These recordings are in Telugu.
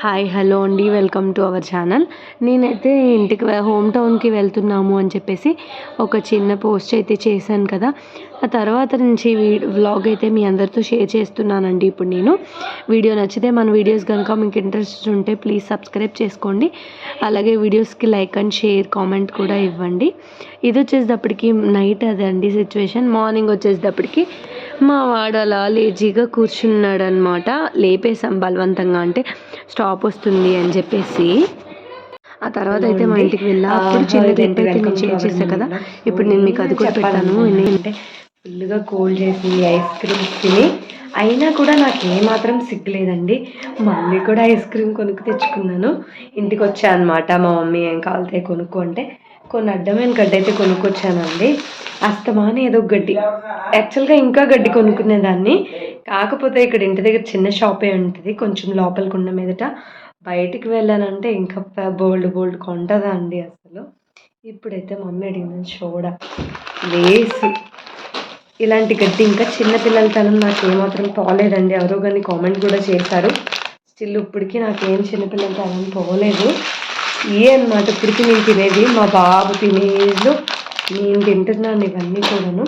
హాయ్ హలో అండి. Welcome to our channel. నేనైతే ఇంటికి హోమ్ టౌన్కి వెళ్తున్నాము అని చెప్పేసి ఒక చిన్న పోస్ట్ అయితే చేశాను కదా. ఆ తర్వాత నుంచి వీ- వ్లాగ్ అయితే మీ అందరితో షేర్ చేస్తున్నానండి ఇప్పుడు నేను. వీడియో నచ్చితే మన వీడియోస్ కనుక మీకు ఇంట్రెస్ట్ ఉంటే ప్లీజ్ సబ్స్క్రైబ్ చేసుకోండి. అలాగే వీడియోస్కి లైక్ అండ్ షేర్ కామెంట్ కూడా ఇవ్వండి. ఇది వచ్చేటప్పటికి నైట్ అదండి సిచ్యువేషన్. మార్నింగ్ వచ్చేటప్పటికి మా వాడు అలా లేజీగా కూర్చున్నాడు అనమాట లేపేసాం బలవంతంగా. అంటే స్టాప్ వస్తుంది అని చెప్పేసి. ఆ తర్వాత అయితే మా ఇంటికి వెళ్ళా అప్పుడు చిన్న దెబ్బ అయితే నేను షేర్ చేశాను కదా. ఇప్పుడు నేను మీకు అది కూడా పెట్టాను అంటే ఫుల్గా కోల్డ్ చేసి ఐస్ క్రీమ్స్ తిని అయినా కూడా నాకు ఏమాత్రం సిగ్గులేదండి. మళ్ళీ కూడా ఐస్ క్రీమ్ కొనుక్కు తెచ్చుకున్నాను. ఇంటికి వచ్చా అనమాట మా మమ్మీ ఏం కావాలితే కొనుక్కో అంటే. కొన్ని అడ్డమైన గడ్డి అయితే కొనుక్కొచ్చానండి. అస్తమాని ఏదో గడ్డి. యాక్చువల్గా ఇంకా గడ్డి కొనుక్కునేదాన్ని. కాకపోతే ఇక్కడ ఇంటి దగ్గర చిన్న షాపే ఉంటుంది. కొంచెం లోపలికి ఉన్న మీదట బయటికి వెళ్ళానంటే ఇంకా బోల్డ్ బోల్డ్ కొంటదా అండి అసలు. ఇప్పుడైతే మమ్మీ అడిగింది చూడ. లేసి. ఇలాంటి గడ్డి ఇంకా చిన్నపిల్లల తనం నాకు ఏమాత్రం పోలేదండి. ఎవరో కానీ కామెంట్ కూడా చేశారు. స్టిల్ ఇప్పటికీ నాకేం చిన్నపిల్లల తనం పోలేదు. ఇవే అన్నమాట ఇప్పటికీ నేను తినేది మా బాబు తినేళ్ళు. నేను తింటున్నాను ఇవన్నీ కూడాను.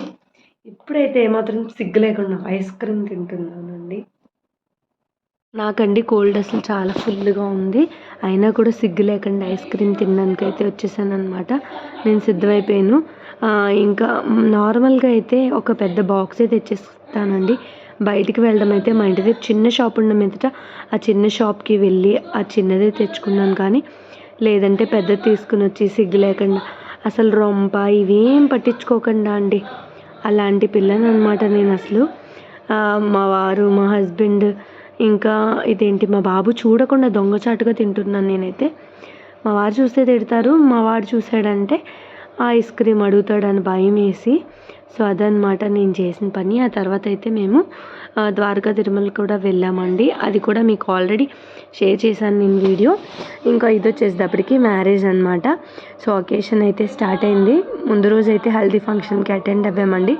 ఇప్పుడైతే ఏమాత్రం సిగ్గు లేకుండా ఐస్ క్రీమ్ తింటున్నానండి. నాకండి కోల్డ్ అసలు చాలా ఫుల్గా ఉంది. అయినా కూడా సిగ్గు లేకుండా ఐస్ క్రీమ్ తినడానికి అయితే వచ్చేసాను అనమాట నేను సిద్ధమైపోయాను. ఇంకా నార్మల్గా అయితే ఒక పెద్ద బాక్స్ తెచ్చేస్తానండి. బయటికి వెళ్ళడం అయితే మా ఇంటి దగ్గర చిన్న షాప్ ఉన్న మీదట ఆ చిన్న షాప్కి వెళ్ళి ఆ చిన్నదే తెచ్చుకున్నాను. కానీ లేదంటే పెద్దది తీసుకుని వచ్చి సిగ్గు లేకుండా. అసలు రొంప ఇవేం పట్టించుకోకుండా అండి. అలాంటి పిల్లని అనమాట నేను అసలు. మా వారు మా హస్బెండ్ ఇంకా ఇదేంటి మా బాబు చూడకుండా దొంగచాటుగా తింటున్నాను నేనైతే. మా వారు చూస్తే తిడతారు మా వాడు చూసాడంటే ఐస్ క్రీమ్ అడుగుతాడని భయం వేసి సో అదనమాట నేను చేసిన పని. ఆ తర్వాత అయితే మేము ద్వారకా తిరుమల కూడా వెళ్ళామండి. అది కూడా మీకు ఆల్రెడీ షేర్ చేశాను నేను వీడియో. ఇంకా ఇది వచ్చేసేటప్పటికి మ్యారేజ్ అనమాట సో ఒకేషన్ అయితే స్టార్ట్ అయింది. ముందు రోజు అయితే హల్దీ ఫంక్షన్కి అటెండ్ అవ్వామండి.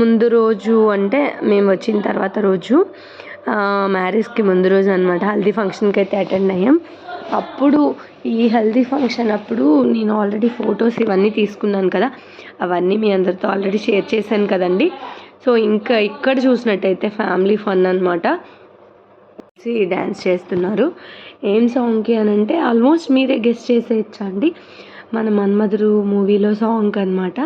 ముందు రోజు అంటే మేము వచ్చిన తర్వాత రోజు మ్యారేజ్కి ముందు రోజు అనమాట హల్దీ ఫంక్షన్కి అయితే అటెండ్ అయ్యాం. అప్పుడు ఈ హల్దీ ఫంక్షన్ అప్పుడు నేను ఆల్రెడీ ఫొటోస్ ఇవన్నీ తీసుకున్నాను కదా అవన్నీ మీ అందరితో ఆల్రెడీ షేర్ చేశాను కదండి. సో ఇంకా ఇక్కడ చూసినట్టయితే ఫ్యామిలీ ఫన్ అనమాట డ్యాన్స్ చేస్తున్నారు. ఏం సాంగ్కి అని అంటే ఆల్మోస్ట్ మీరే గెస్ట్ చేసేయచ్చు అండి? మన మన్మధురు మూవీలో సాంగ్ అనమాట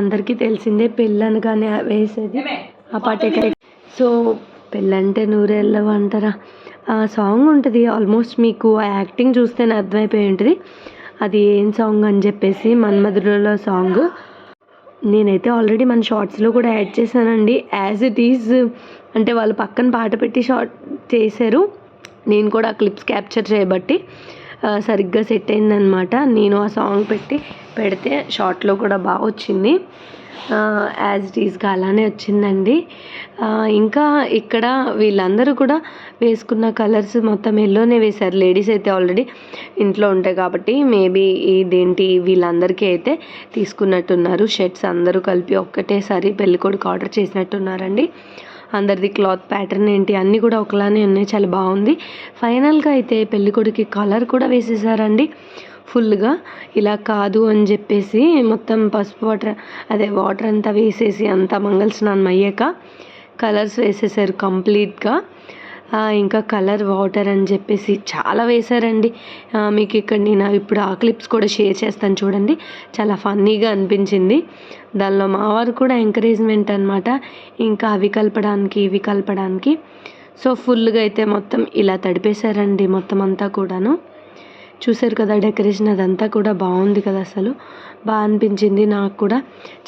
అందరికీ తెలిసిందే పెళ్ళనగానే వేసేది. ఆ పాట సో పెళ్ళంటే నూరెళ్ళవు అంటారా ఆ సాంగ్ ఉంటుంది. ఆల్మోస్ట్ మీకు ఆ యాక్టింగ్ చూస్తేనే అర్థమైపోయి ఉంటుంది. అది ఏం సాంగ్ అని చెప్పేసి మన్మధురులో సాంగ్ నేనైతే ఆల్రెడీ మన షార్ట్స్లో కూడా యాడ్ చేశానండి. యాజ్ ఇట్ ఈజ్ అంటే వాళ్ళు పక్కన పాట పెట్టి షార్ట్ చేశారు. నేను కూడా ఆ క్లిప్స్ క్యాప్చర్ చేయబట్టి సరిగ్గా సెట్ అయిందనమాట నేను ఆ సాంగ్ పెట్టి పెడితే షార్ట్లో కూడా బాగా వచ్చింది. యాజ్ ఇట్ ఈస్గా అలానే వచ్చిందండి. ఇంకా ఇక్కడ వీళ్ళందరూ కూడా వేసుకున్న కలర్స్ మొత్తం ఎల్లోనే వేశారు. లేడీస్ అయితే ఆల్రెడీ ఇంట్లో ఉంటాయి కాబట్టి మేబీ ఇదేంటి వీళ్ళందరికీ అయితే తీసుకున్నట్టున్నారు. షర్ట్స్ అందరూ కలిపి ఒక్కటేసారి పెళ్ళికొడుకు ఆర్డర్ చేసినట్టున్నారండి. అందరిది క్లాత్ ప్యాటర్న్ ఏంటి అన్నీ కూడా ఒకలానే ఉన్నాయి. చాలా బాగుంది. ఫైనల్గా అయితే పెళ్ళికొడుకి కలర్ కూడా వేసేసారండి. ఫుల్గా ఇలా కాదు అని చెప్పేసి మొత్తం పసుపు వాటర్ అదే వాటర్ అంతా వేసేసి అంతా మంగళ స్నానం అయ్యాక కలర్స్ వేసేసారు కంప్లీట్గా. ఇంకా కలర్ వాటర్ అని చెప్పేసి చాలా వేశారండి మీకు ఇక్కడ నేను ఇప్పుడు ఆ క్లిప్స్ కూడా షేర్ చేస్తాను చూడండి. చాలా ఫన్నీగా అనిపించింది. దానిలో మా వారు కూడా ఎంకరేజ్మెంట్ అనమాట ఇంకా అవి కలపడానికి ఇవి కలపడానికి. సో ఫుల్గా అయితే మొత్తం ఇలా తడిపేశారండి మొత్తం అంతా కూడాను. చూసారు కదా డెకరేషన్ అదంతా కూడా బాగుంది కదా అసలు. బాగా అనిపించింది నాకు కూడా.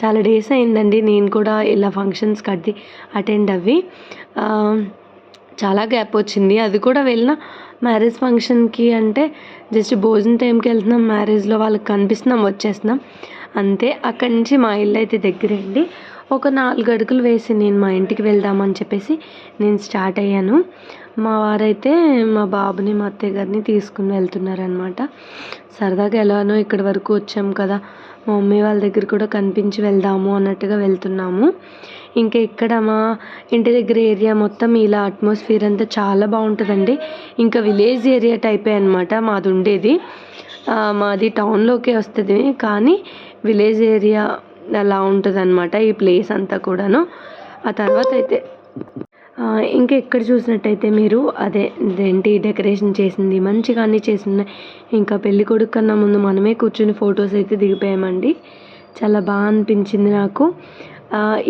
చాలా డేస్ అయిందండి నేను కూడా ఇలా ఫంక్షన్స్ కట్టి అటెండ్ అవ్వి. చాలా గ్యాప్ వచ్చింది. అది కూడా వెళ్ళిన మ్యారేజ్ ఫంక్షన్కి అంటే జస్ట్ భోజనం టైంకి వెళ్తున్నాం మ్యారేజ్లో వాళ్ళకి కనిపిస్తున్నాం వచ్చేస్తున్నాం. అంతే. అక్కడి నుంచి మా ఇల్లు అయితే దగ్గరే అండి. ఒక నాలుగు అడుగులు వేసి నేను మా ఇంటికి వెళ్దామని చెప్పేసి నేను స్టార్ట్ అయ్యాను. మా వారైతే మా బాబుని మా అత్తయ్య గారిని తీసుకుని వెళ్తున్నారనమాట సరదాగా ఎలానో ఇక్కడి వరకు వచ్చాం కదా. మా మమ్మీ వాళ్ళ దగ్గర కూడా కనిపించి వెళ్దాము అన్నట్టుగా వెళ్తున్నాము. ఇంకా ఇక్కడ మా ఇంటి దగ్గర ఏరియా మొత్తం ఇలా అట్మాస్ఫియర్ అంతా చాలా బాగుంటుందండి. ఇంకా విలేజ్ ఏరియా టైపే అనమాట మాది ఉండేది. మాది టౌన్లోకే వస్తుంది. కానీ విలేజ్ ఏరియా అలా ఉంటుంది అనమాట ఈ ప్లేస్ అంతా కూడాను. ఆ తర్వాత అయితే ఇంకా ఎక్కడ చూసినట్టయితే మీరు అదే ఇదేంటి డెకరేషన్ చేసింది మంచిగా అన్నీ చేసింది. ఇంకా పెళ్ళి కొడుకు కన్నా ముందు మనమే కూర్చుని ఫొటోస్ అయితే దిగిపోయామండి. చాలా బాగా అనిపించింది నాకు.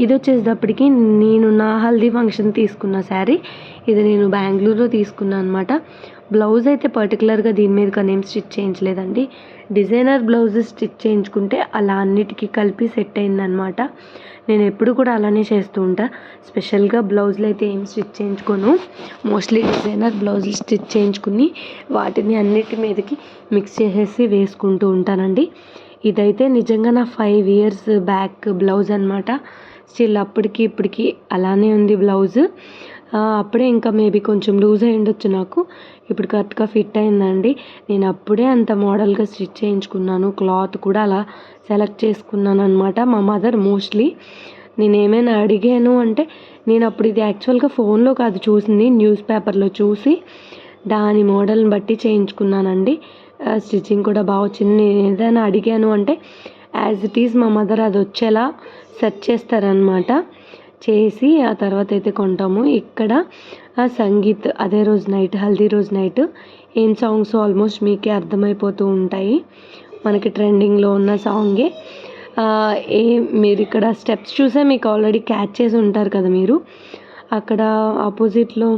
ఇది వచ్చేటప్పటికి నేను నా హల్దీ ఫంక్షన్ తీసుకున్న శారీ. ఇది నేను బెంగళూరులో తీసుకున్నాను అనమాట బ్లౌజ్ అయితే పర్టికులర్గా దీని మీద కానీ ఏం స్టిచ్ చేయించలేదండి. డిజైనర్ బ్లౌజ్ స్టిచ్ చేయించుకుంటే అలా అన్నిటికీ కలిపి సెట్ అయిందనమాట నేను ఎప్పుడు కూడా అలానే చేస్తూ ఉంటా. స్పెషల్గా బ్లౌజులు అయితే ఏం స్టిచ్ చేయించుకోను. మోస్ట్లీ డిజైనర్ బ్లౌజులు స్టిచ్ చేయించుకుని వాటిని అన్నిటి మీదకి మిక్స్ చేసేసి వేసుకుంటూ ఉంటానండి. ఇదైతే నిజంగా నా ఫైవ్ ఇయర్స్ బ్యాక్ బ్లౌజ్ అనమాట స్టిల్ అప్పటికి ఇప్పటికి అలానే ఉంది బ్లౌజ్ అప్పుడే ఇంకా మేబీ కొంచెం లూజ్ అయి ఉండొచ్చు నాకు. ఇప్పుడు కరెక్ట్గా ఫిట్ అయిందండి. నేను అప్పుడే అంత మోడల్గా స్టిచ్ చేయించుకున్నాను. క్లాత్ కూడా అలా సెలెక్ట్ చేసుకున్నాను అనమాట మా మదర్ మోస్ట్లీ నేను ఏమైనా అడిగాను అంటే నేను అప్పుడు ఇది యాక్చువల్గా ఫోన్లో కాదు చూసింది న్యూస్ పేపర్లో చూసి దాని మోడల్ని బట్టి చేయించుకున్నానండి. స్టిచ్చింగ్ కూడా బాగా వచ్చింది. నేను ఏదైనా అడిగాను అంటే యాజ్ ఇట్ ఈజ్ మా మదర్ అది వచ్చేలా సెట్ చేస్తారనమాట చేసి ఆ తర్వాత అయితే కొంటాము. ఇక్కడ సంగీత్ అదే రోజు నైట్ హల్దీ రోజు నైట్ ఏం సాంగ్స్ ఆల్మోస్ట్ మీకే అర్థమైపోతూ ఉంటాయి. మనకి ట్రెండింగ్లో ఉన్న సాంగే ఏ. మీరు ఇక్కడ స్టెప్స్ చూసే మీకు ఆల్రెడీ క్యాచ్ చేసి ఉంటారు కదా మీరు. అక్కడ ఆపోజిట్లో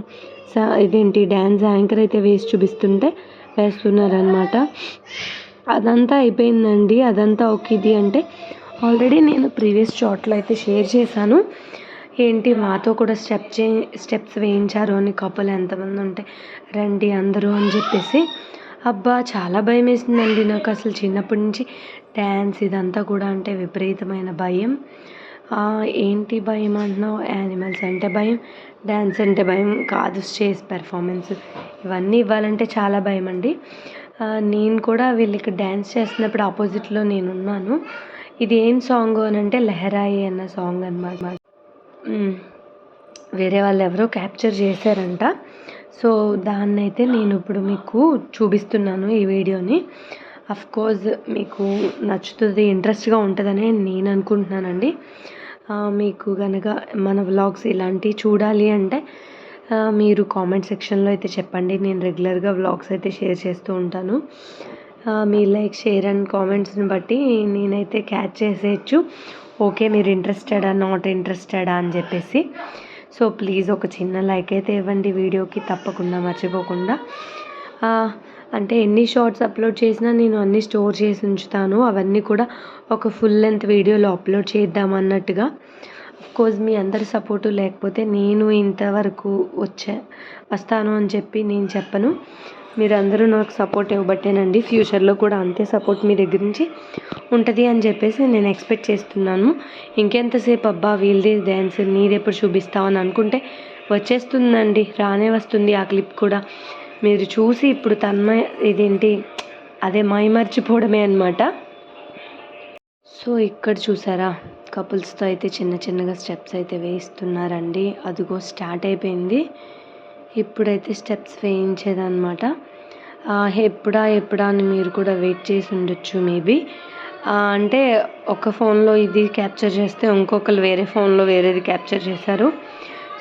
ఇదేంటి డ్యాన్స్ యాంకర్ అయితే వేసి చూపిస్తుంటే వేస్తున్నారనమాట అదంతా అయిపోయిందండి. అదంతా ఒక ఇది అంటే ఆల్రెడీ నేను ప్రీవియస్ షార్ట్లో అయితే షేర్ చేశాను. ఏంటి మాతో కూడా స్టెప్ చే స్టెప్స్ వేయించారు అని కపుల్ ఎంతమంది ఉంటే రండి అందరూ అని చెప్పేసి. అబ్బా చాలా భయం వేసిందండి నాకు అసలు చిన్నప్పటి నుంచి. డ్యాన్స్ ఇదంతా కూడా అంటే విపరీతమైన భయం. ఏంటి భయం అంటున్నావు? యానిమల్స్ అంటే భయం డ్యాన్స్ అంటే భయం కాదు స్టేజ్ పెర్ఫార్మెన్స్ ఇవన్నీ ఇవ్వాలంటే చాలా భయం అండి. నేను కూడా వీళ్ళకి డ్యాన్స్ చేస్తున్నప్పుడు ఆపోజిట్లో నేను ఉన్నాను. ఇది ఏం సాంగ్ అని అంటే లెహరాయి అన్న సాంగ్ అనమాట వేరే వాళ్ళు ఎవరో క్యాప్చర్ చేశారంట. సో దాన్ని అయితే నేను ఇప్పుడు మీకు చూపిస్తున్నాను ఈ వీడియోని. అఫ్ కోర్స్ మీకు నచ్చుతుంది ఇంట్రెస్ట్గా ఉంటుందని నేను అనుకుంటున్నానండి. మీకు కనుక మన వ్లాగ్స్ ఇలాంటివి చూడాలి అంటే మీరు కామెంట్ సెక్షన్లో అయితే చెప్పండి. నేను రెగ్యులర్గా వ్లాగ్స్ అయితే షేర్ చేస్తూ ఉంటాను. మీ లైక్ షేర్ అండ్ కామెంట్స్ని బట్టి నేనైతే క్యాచ్ చేసేయచ్చు. ఓకే మీరు ఇంట్రెస్టెడా నాట్ ఇంట్రెస్టెడా అని చెప్పేసి. సో ప్లీజ్ ఒక చిన్న లైక్ అయితే ఇవ్వండి వీడియోకి. తప్పకుండా మర్చిపోకుండా. అంటే ఎన్ని షార్ట్స్ అప్లోడ్ చేసినా నేను అన్నీ స్టోర్ చేసి ఉంచుతాను. అవన్నీ కూడా ఒక ఫుల్ లెంత్ వీడియోలో అప్లోడ్ చేద్దాం అన్నట్టుగా. కోర్స్ మీ అందరి సపోర్టు లేకపోతే నేను ఇంతవరకు వచ్చా వస్తాను అని చెప్పి నేను చెప్పను. మీరందరూ నాకు సపోర్ట్ ఇవ్వబట్టేనండి. ఫ్యూచర్లో కూడా అంతే సపోర్ట్ మీ దగ్గర నుంచి ఉంటుంది అని చెప్పేసి నేను ఎక్స్పెక్ట్ చేస్తున్నాను. ఇంకెంతసేపు అబ్బా వీల్ది డ్యాన్స్ నీది ఎప్పుడు చూపిస్తావు అని అనుకుంటే వచ్చేస్తుందండి. రానే వస్తుంది ఆ క్లిప్ కూడా. మీరు చూసి ఇప్పుడు తన్మయ ఇదేంటి అదే మైమర్చిపోవడమే అనమాట సో ఇక్కడ చూసారా కపుల్స్తో అయితే చిన్న చిన్నగా స్టెప్స్ అయితే వేయిస్తున్నారండి. అదిగో స్టార్ట్ అయిపోయింది. ఇప్పుడైతే స్టెప్స్ వేయించేదన్నమాట. ఎప్పుడా ఎప్పుడా అని మీరు కూడా వెయిట్ చేసి ఉండొచ్చు మేబీ. అంటే ఒక ఫోన్లో ఇది క్యాప్చర్ చేస్తే ఇంకొకరు వేరే ఫోన్లో వేరేది క్యాప్చర్ చేశారు.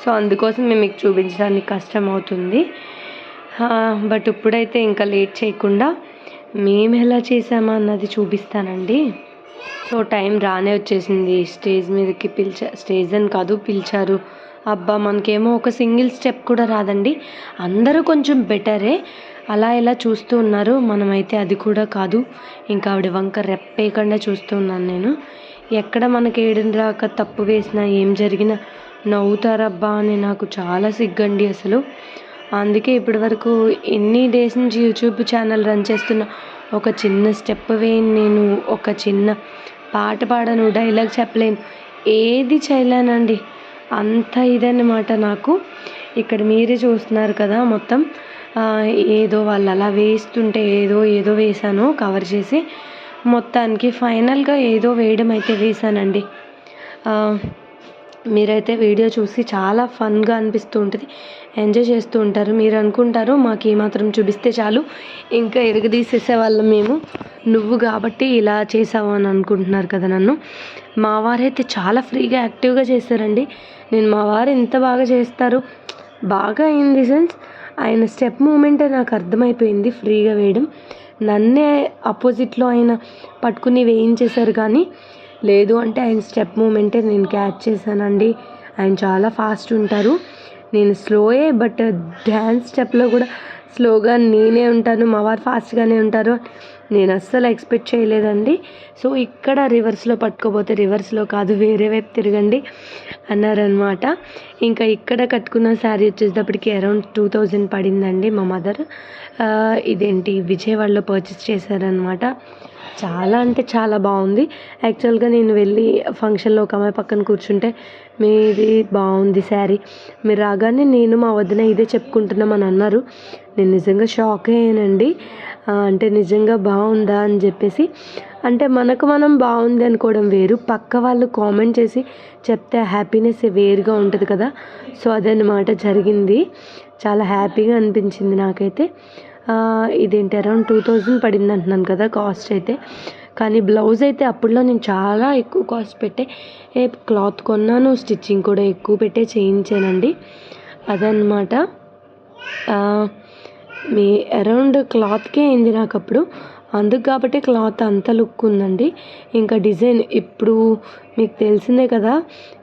సో అందుకోసం మేము మీకు చూపించడానికి కష్టం అవుతుంది బట్ ఇప్పుడైతే ఇంకా లేట్ చేయకుండా మేము ఎలా చేసామా అన్నది చూపిస్తానండి. సో టైం రానే వచ్చేసింది. స్టేజ్ మీదకి పిలిచా స్టేజ్ అని కాదు పిలిచారు. అబ్బా మనకేమో ఒక సింగిల్ స్టెప్ కూడా రాదండి. అందరూ కొంచెం బెటరే. అలా ఇలా చూస్తూ ఉన్నారు. మనమైతే అది కూడా కాదు. ఇంకా ఆవిడ వంక రెప్పేయకుండా చూస్తూ ఉన్నాను నేను. ఎక్కడ మనకి ఏడిన రాక తప్పు వేసినా ఏం జరిగినా నవ్వుతారబ్బా అని నాకు చాలా సిగ్గండి అసలు. అందుకే ఇప్పటి వరకు ఎన్ని డేస్ నుంచి యూట్యూబ్ ఛానల్ రన్ చేస్తున్నా ఒక చిన్న స్టెప్ వేయను నేను ఒక చిన్న పాట పాడను డైలాగ్ చెప్పలేను. ఏది చేయలేనండి. అంత ఇదన్నమాట నాకు. ఇక్కడ మీరే చూస్తున్నారు కదా మొత్తం. ఏదో వాళ్ళు అలా వేస్తుంటే ఏదో ఏదో వేశాను కవర్ చేసి. మొత్తానికి ఫైనల్గా ఏదో వేయడం అయితే వేశానండి. మీరైతే వీడియో చూసి చాలా ఫన్గా అనిపిస్తూ ఉంటుంది ఎంజాయ్ చేస్తూ ఉంటారు. మీరు అనుకుంటారు మాకు ఏమాత్రం చూపిస్తే చాలు. ఇంకా ఎరగదీసేసే వాళ్ళం మేము. నువ్వు కాబట్టి ఇలా చేసావు అని అనుకుంటున్నారు కదా నన్ను. మా వారైతే చాలా ఫ్రీగా యాక్టివ్గా చేస్తారండి నేను మా వారు ఎంత బాగా చేస్తారు. బాగా ఇన్ ది సెన్స్ ఆయన స్టెప్ మూమెంటే నాకు అర్థమైపోయింది ఫ్రీగా వేయడం. నన్నే అపోజిట్లో ఆయన పట్టుకుని వేయించేశారు కానీ లేదు అంటే ఆయన స్టెప్ మూమెంటే నేను క్యాచ్ చేశానండి. ఆయన చాలా ఫాస్ట్ ఉంటారు. నేను స్లోయే బట్ డ్యాన్స్ స్టెప్లో కూడా స్లోగా నేనే ఉంటాను. మా వారు ఫాస్ట్గానే ఉంటారు. నేను అస్సలు ఎక్స్పెక్ట్ చేయలేదండి. సో ఇక్కడ రివర్స్లో పట్టుకోపోతే రివర్స్లో కాదు వేరే వైపు తిరగండి అన్నారనమాట ఇంకా ఇక్కడ కట్టుకున్న శారీ వచ్చేటప్పటికి అరౌండ్ టూ థౌజండ్ పడిందండి మా మదర్ ఇదేంటి విజయవాడలో పర్చేస్ చేశారనమాట చాలా అంటే చాలా బాగుంది. యాక్చువల్గా నేను వెళ్ళి ఫంక్షన్లో ఒక అమ్మాయి పక్కన కూర్చుంటే మీది బాగుంది శారీ. మీరు రాగానే నేను మా వదిన ఇదే చెప్పుకుంటున్నామని అన్నారు. నేను నిజంగా షాక్ అయ్యానండి. అంటే నిజంగా బాగుందా అని చెప్పేసి. అంటే మనకు మనం బాగుంది అనుకోవడం వేరు. పక్క వాళ్ళు కామెంట్ చేసి చెప్తే హ్యాపీనెస్ వేరుగా ఉంటుంది కదా. సో అదనమాట జరిగింది. చాలా హ్యాపీగా అనిపించింది నాకైతే. ఇదేంటి అరౌండ్ టూ థౌజండ్ పడింది అంటున్నాను కదా కాస్ట్ అయితే. కానీ బ్లౌజ్ అయితే అప్పుడులో నేను చాలా ఎక్కువ కాస్ట్ పెట్టే ఏ క్లాత్ కొన్నాను స్టిచ్చింగ్ కూడా ఎక్కువ పెట్టే చేయించానండి. అదనమాట మీ అరౌండ్ క్లాత్కే అయింది నాకు అప్పుడు. అందుకు కాబట్టి క్లాత్ అంత లుక్ ఉందండి. ఇంకా డిజైన్ ఇప్పుడు మీకు తెలిసిందే కదా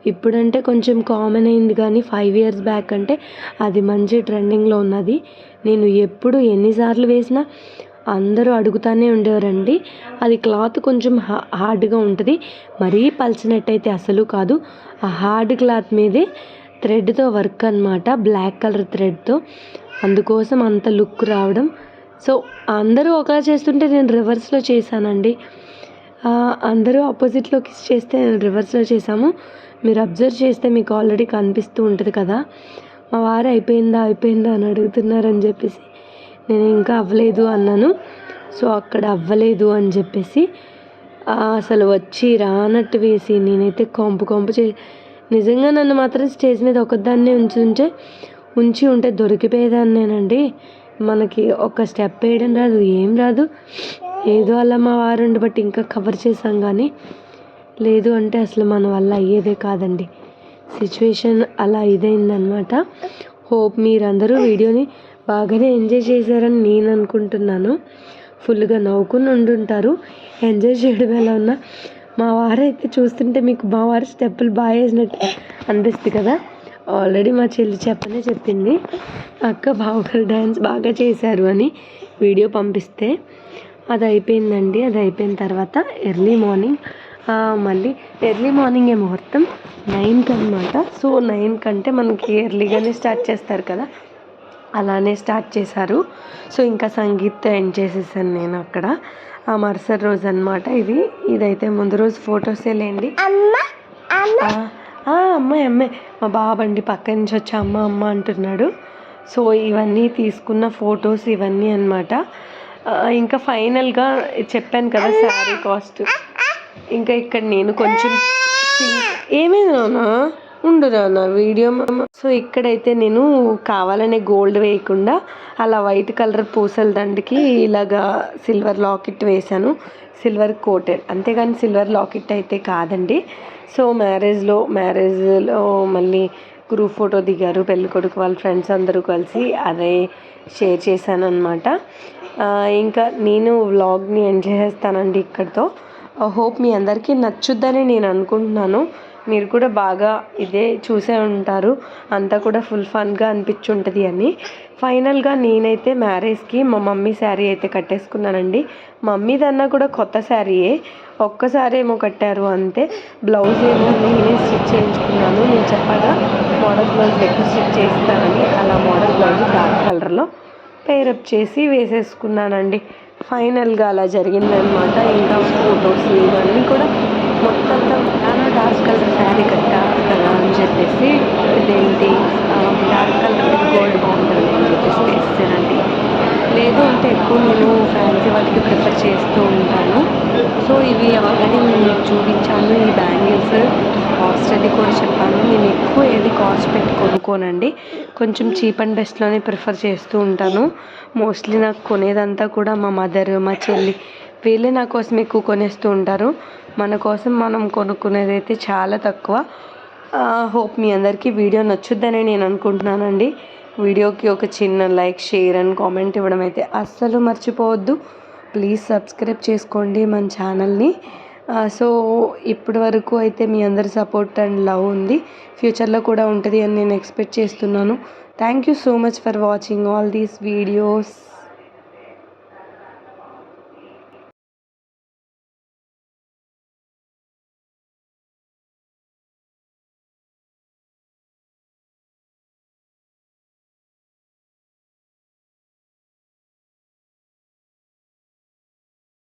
ఇప్పుడంటే కొంచెం కామన్ అయింది కానీ ఫైవ్ ఇయర్స్ బ్యాక్ అంటే అది మంచి ట్రెండింగ్లో ఉన్నది. నేను ఎప్పుడు ఎన్నిసార్లు వేసినా అందరూ అడుగుతానే ఉండేవారండి. అది క్లాత్ కొంచెం హా హార్డ్గా ఉంటుంది మరీ పలిచినట్టయితే అసలు కాదు. ఆ హార్డ్ క్లాత్ మీదే థ్రెడ్తో వర్క్ అనమాట బ్లాక్ కలర్ థ్రెడ్తో. అందుకోసం అంత లుక్ రావడం సో అందరూ ఒకలా చేస్తుంటే నేను రివర్స్లో చేశానండి. అందరూ ఆపోజిట్లో కిస్ చేస్తే నేను రివర్స్లో చేశాము. మీరు అబ్జర్వ్ చేస్తే మీకు ఆల్రెడీ కనిపిస్తూ ఉంటుంది కదా. మా వారు అయిపోయిందా అయిపోయిందా అని అడుగుతున్నారని చెప్పేసి నేను ఇంకా అవ్వలేదు అన్నాను. సో అక్కడ అవ్వలేదు అని చెప్పేసి అసలు వచ్చి రానట్టు వేసి నేనైతే కొంపు కొంపు చే నిజంగా నన్ను మాత్రం స్టేజ్ మీద ఒకదాన్నే ఉంచి ఉంచే ఉంచి ఉంటే దొరికిపోయేదాన్నేనండి. మనకి ఒక స్టెప్ వేయడం రాదు ఏం రాదు. ఏదో అలా మా వారు బట్టి ఇంకా కవర్ చేసాం కానీ లేదు అంటే అసలు మన వల్ల అయ్యేదే కాదండి. సిచ్యువేషన్ అలా ఇదైందనమాట హోప్ మీరందరూ వీడియోని బాగానే ఎంజాయ్ చేశారని నేను అనుకుంటున్నాను. ఫుల్గా నవ్వుకుని ఉండుంటారు. ఎంజాయ్ చేయడం ఎలా ఉన్నా మా వారైతే చూస్తుంటే మీకు మా వారి స్టెప్పులు బాగా వేసినట్టు అనిపిస్తుంది కదా. ఆల్రెడీ మా చెల్లి చెప్పనే చెప్పింది అక్క బావగారు డ్యాన్స్ బాగా చేశారు అని వీడియో పంపిస్తే అది అయిపోయిందండి. అది అయిపోయిన తర్వాత ఎర్లీ మార్నింగ్ మళ్ళీ ఎర్లీ మార్నింగే ముహూర్తం? నైన్కి అనమాట సో నైన్ కంటే మనకి ఎర్లీగానే స్టార్ట్ చేస్తారు కదా. అలానే స్టార్ట్ చేశారు. సో ఇంకా సంగీత్ ఎండ్ చేసేసాను నేను అక్కడ. ఆ మరుసటి రోజు అనమాట ఇది. ఇదైతే ముందు రోజు ఫొటోసే లేండి అమ్మాయి అమ్మాయి మా బాబండి పక్క నుంచి వచ్చి అమ్మ అమ్మ అంటున్నాడు. సో ఇవన్నీ తీసుకున్న ఫొటోస్ ఇవన్నీ అనమాట ఇంకా ఫైనల్గా చెప్పాను కదా శారీ కాస్ట్. ఇంకా ఇక్కడ నేను కొంచెం ఏమైంది నాన్న? ఉండు వీడియో సో ఇక్కడైతే నేను కావాలనే గోల్డ్ వేయకుండా అలా వైట్ కలర్ పూసల దండకి ఇలాగా సిల్వర్ లాకెట్ వేశాను. Silver coated. అంతేగాని సిల్వర్ లాకెట్ అయితే కాదండి. సో మ్యారేజ్లో మ్యారేజ్లో మళ్ళీ గ్రూప్ ఫోటో దిగారు పెళ్ళికొడుకు వాళ్ళ ఫ్రెండ్స్ అందరూ కలిసి అదే షేర్ చేశాను అనమాట ఇంకా నేను వ్లాగ్ని ఎంజాయ్ చేస్తానండి ఇక్కడితో. హోప్ మీ అందరికీ నచ్చుద్దని నేను అనుకుంటున్నాను. మీరు కూడా బాగా ఇదే చూసే ఉంటారు. అంతా కూడా ఫుల్ ఫన్గా అనిపించుంటుంది అని. ఫైనల్గా నేనైతే మ్యారేజ్కి మా మమ్మీ శారీ అయితే కట్టేసుకున్నానండి. మమ్మీదన్నా కూడా కొత్త శారీయే. ఒక్కసారి ఏమో కట్టారు అంతే. బ్లౌజ్ ఏమో నేనే స్టిచ్ చేయించుకున్నాను. నేను చెప్పగా మోడల్ బ్లౌజ్ ఎక్కువ స్టిచ్ చేస్తానని అలా మోడల్ బ్లౌజ్ డార్క్ కలర్లో పేరప్ చేసి వేసేసుకున్నానండి. ఫైనల్గా అలా జరిగిందనమాట ఇంకా ఫోటోస్ ఇవన్నీ కూడా మొత్తం డార్క్ కలర్ శారీ కట్టా కదా అని చెప్పేసి ఇదేంటి డార్క్ కలర్ గోల్డ్ బాగుంటుంది అని చెప్పేసి వేసానండి లేదు అంటే ఎక్కువ నేను ఫ్యాన్సీ వాటికి ప్రిఫర్ చేస్తూ ఉంటాను. సో ఇవి ఆల్రెడీ నేను మీకు చూపించాను ఈ బ్యాంగిల్స్. కాస్ట్ అది కూడా చెప్పాను. నేను ఎక్కువ ఏది కాస్ట్ పెట్టి కొనుక్కోనండి. కొంచెం చీప్ అండ్ బెస్ట్లోనే ప్రిఫర్ చేస్తూ ఉంటాను. మోస్ట్లీ నాకు కొనేదంతా కూడా మా మదర్ మా చెల్లి వీళ్ళే నా కోసం ఎక్కువ కొనేస్తూ ఉంటారు. మన కోసం మనం కొనుక్కునేది అయితే చాలా తక్కువ. హోప్ మీ అందరికీ వీడియో నచ్చుద్దని నేను అనుకుంటున్నానండి. వీడియోకి ఒక చిన్న లైక్ షేర్ అండ్ కామెంట్ ఇవ్వడం అయితే అస్సలు మర్చిపోవద్దు. ప్లీజ్ సబ్స్క్రైబ్ చేసుకోండి మన ఛానల్ని. సో ఇప్పటి వరకు అయితే మీ అందరి సపోర్ట్ అండ్ లవ్ ఉంది. ఫ్యూచర్లో కూడా ఉంటుంది అని నేను ఎక్స్పెక్ట్ చేస్తున్నాను. Thank you so much for watching all these videos.